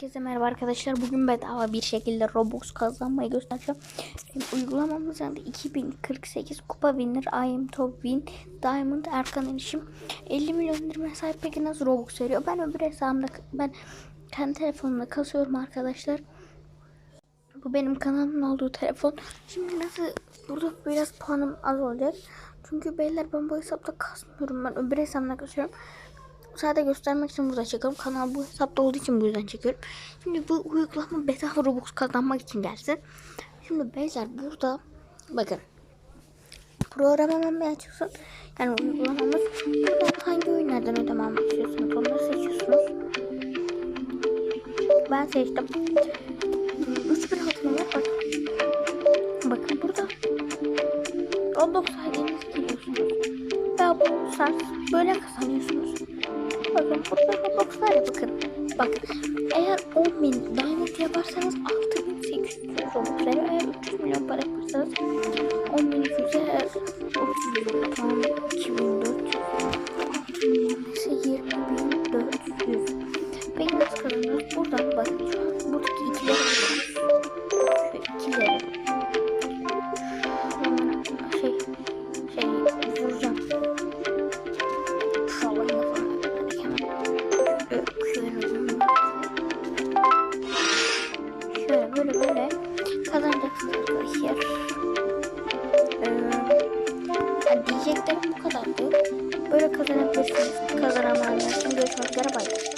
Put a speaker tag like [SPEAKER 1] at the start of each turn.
[SPEAKER 1] Herkese merhaba arkadaşlar. Bugün bedava bir şekilde Robux kazanmayı göstereceğim. Uygulamamız yanında 2048 kupa winner, I am top win, diamond, erkan erişim 50 milyon indirime sahip peki nasıl Robux veriyor? Ben öbür hesabımda ben kendi telefonumda kasıyorum arkadaşlar. Bu benim kanalımın olduğu telefon. Şimdi nasıl burada biraz puanım az olacak. Çünkü beyler ben bu hesapta kasmıyorum. Ben öbür hesabımda kasıyorum. Sadece göstermek için burada çekiyorum. Kanal bu hesapta olduğu için bu yüzden çekiyorum. Şimdi bu uygulama bedava Robux kazanmak için gelsin. Şimdi beyler burada bakın. Program hemen bir. Yani uygulamamız. Burada hangi oyunlardan ödeme almak istiyorsunuz onları seçiyorsunuz. Ben seçtim. 3000 altın var. Bakın. Bakın burada. Roblox aileniz giriyorsunuz. Abone olursanız böyle kazanıyorsunuz. Bakın burada Roblox'lar ya bakın. Bakın eğer 10 bin diamond yaparsanız 6800 Robux veriyor. Eğer 300 milyon para yaparsanız 10 bin 200 eğer 30 milyon tamam 2400 ise 20400 Peki nasıl kazanıyoruz? Buradan bakın buradaki ikileri Şöyle böyle böyle kazanacaksınız arkadaşlar. Ee, diyeceklerim bu kadardı. Böyle kazanabilirsiniz. Kazanamayanlar için görüşmek üzere. Bay.